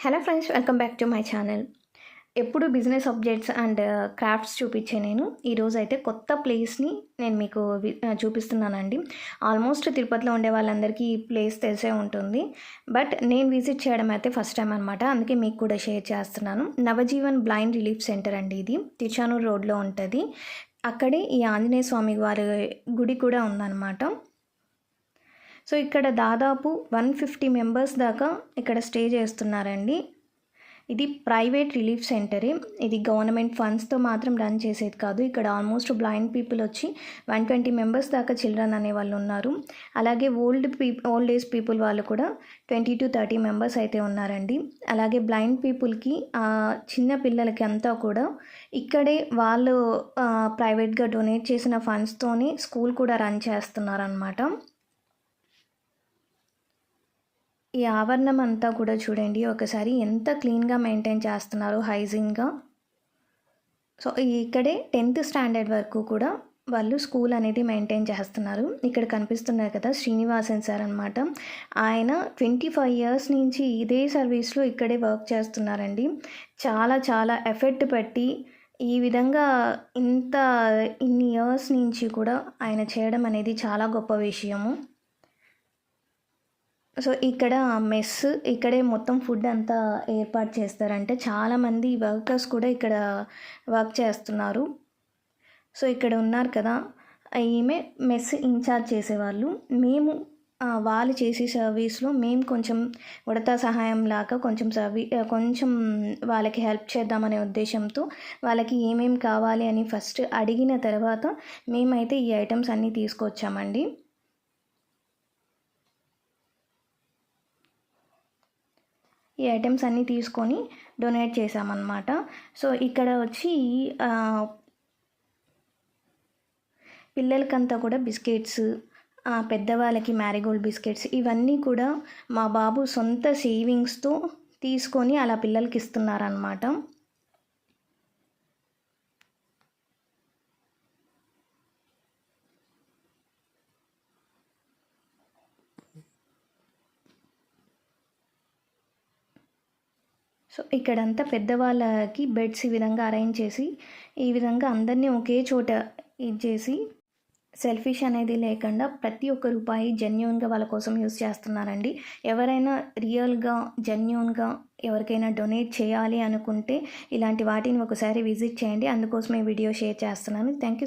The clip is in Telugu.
Hello friends welcome back to my channel ఎప్పుడు బిజినెస్ అప్డేట్స్ అండ్ క్రాఫ్ట్స్ చూపించే నేను. ఈరోజు అయితే కొత్త ప్లేస్ని నేను మీకు వి- uh, చూపిస్తున్నానండి. ఆల్మోస్ట్ తిరుపతిలో ఉండే వాళ్ళందరికీ ఈ ప్లేస్ తెలిసే ఉంటుంది. బట్ నేను విజిట్ చేయడం అయితే ఫస్ట్ టైం అనమాట అందుకే మీకు కూడా షేర్ చేస్తున్నాను. నవజీవన్ బ్లైండ్ రిలీఫ్ సెంటర్ అండి ఇది. తిరుచానూరు రోడ్లో ఉంటుంది. అక్కడే ఈ ఆంజనేయ స్వామి వారి గుడి కూడా ఉందన్నమాట. సో ఇక్కడ దాదాపు వన్ ఫిఫ్టీ మెంబర్స్ దాకా ఇక్కడ స్టే చేస్తున్నారండి. ఇది ప్రైవేట్ రిలీఫ్ సెంటరే. ఇది గవర్నమెంట్ ఫండ్స్తో మాత్రం రన్ చేసేది కాదు. ఇక్కడ ఆల్మోస్ట్ బ్లైండ్ పీపుల్ వచ్చి వన్ ట్వంటీ మెంబర్స్ దాకా చిల్డ్రన్ అనే వాళ్ళు ఉన్నారు. అలాగే ఓల్డ్ పీ ఓల్డ్ ఏజ్ పీపుల్ వాళ్ళు కూడా ట్వంటీ టు థర్టీ మెంబర్స్ అయితే ఉన్నారండి. అలాగే బ్లైండ్ పీపుల్కి చిన్న పిల్లలకి అంతా కూడా ఇక్కడే వాళ్ళు ప్రైవేట్గా డొనేట్ చేసిన ఫండ్స్తోనే స్కూల్ కూడా రన్ చేస్తున్నారనమాట ఈ ఆవరణం అంతా కూడా చూడండి. ఒకసారి ఎంత క్లీన్గా మెయింటైన్ చేస్తున్నారు హైజీన్గా. సో ఇక్కడే టెన్త్ స్టాండర్డ్ వరకు కూడా వాళ్ళు స్కూల్ అనేది మెయింటైన్ చేస్తున్నారు. ఇక్కడ కనిపిస్తున్నారు కదా శ్రీనివాసన్ సార్ అనమాట ఆయన ట్వంటీ ఫైవ్ ఇయర్స్ నుంచి ఇదే సర్వీస్లో ఇక్కడే వర్క్ చేస్తున్నారండి. చాలా చాలా ఎఫెక్ట్ పెట్టి ఈ విధంగా ఇంత ఇన్ని ఇయర్స్ నుంచి కూడా ఆయన చేయడం అనేది చాలా గొప్ప విషయము. సో ఇక్కడ మెస్ ఇక్కడే మొత్తం ఫుడ్ అంతా ఏర్పాటు చేస్తారంటే చాలామంది వర్కర్స్ కూడా ఇక్కడ వర్క్ చేస్తున్నారు. సో ఇక్కడ ఉన్నారు కదా ఈమె మెస్ ఇన్ఛార్జ్ చేసేవాళ్ళు. మేము వాళ్ళు చేసే సర్వీస్లో మేము కొంచెం ఉడత సహాయం లాగా కొంచెం సర్వీ కొంచెం వాళ్ళకి హెల్ప్ చేద్దామనే ఉద్దేశంతో వాళ్ళకి ఏమేం కావాలి అని ఫస్ట్ అడిగిన తర్వాత మేమైతే ఈ ఐటమ్స్ అన్నీ తీసుకొచ్చామండి. ఈ ఐటమ్స్ అన్నీ తీసుకొని డొనేట్ చేసామన్నమాట సో ఇక్కడ వచ్చి పిల్లలకంతా కూడా బిస్కెట్స్ పెద్దవాళ్ళకి మ్యారీగోల్డ్ బిస్కెట్స్ ఇవన్నీ కూడా మా బాబు సొంత సేవింగ్స్తో తీసుకొని అలా పిల్లలకి ఇస్తున్నారనమాట సో ఇక్కడంతా పెద్దవాళ్ళకి బెడ్స్ ఈ విధంగా అరేంజ్ చేసి ఈ విధంగా అందరినీ ఒకే చోట ఇది చేసి సెల్ఫిష్ అనేది లేకుండా ప్రతి ఒక్క రూపాయి జెన్యున్గా వాళ్ళ కోసం యూస్ చేస్తున్నారండి. ఎవరైనా రియల్గా జెన్యున్గా ఎవరికైనా డొనేట్ చేయాలి అనుకుంటే ఇలాంటి వాటిని ఒకసారి విజిట్ చేయండి. అందుకోసమే వీడియో షేర్ చేస్తున్నాను. Thank you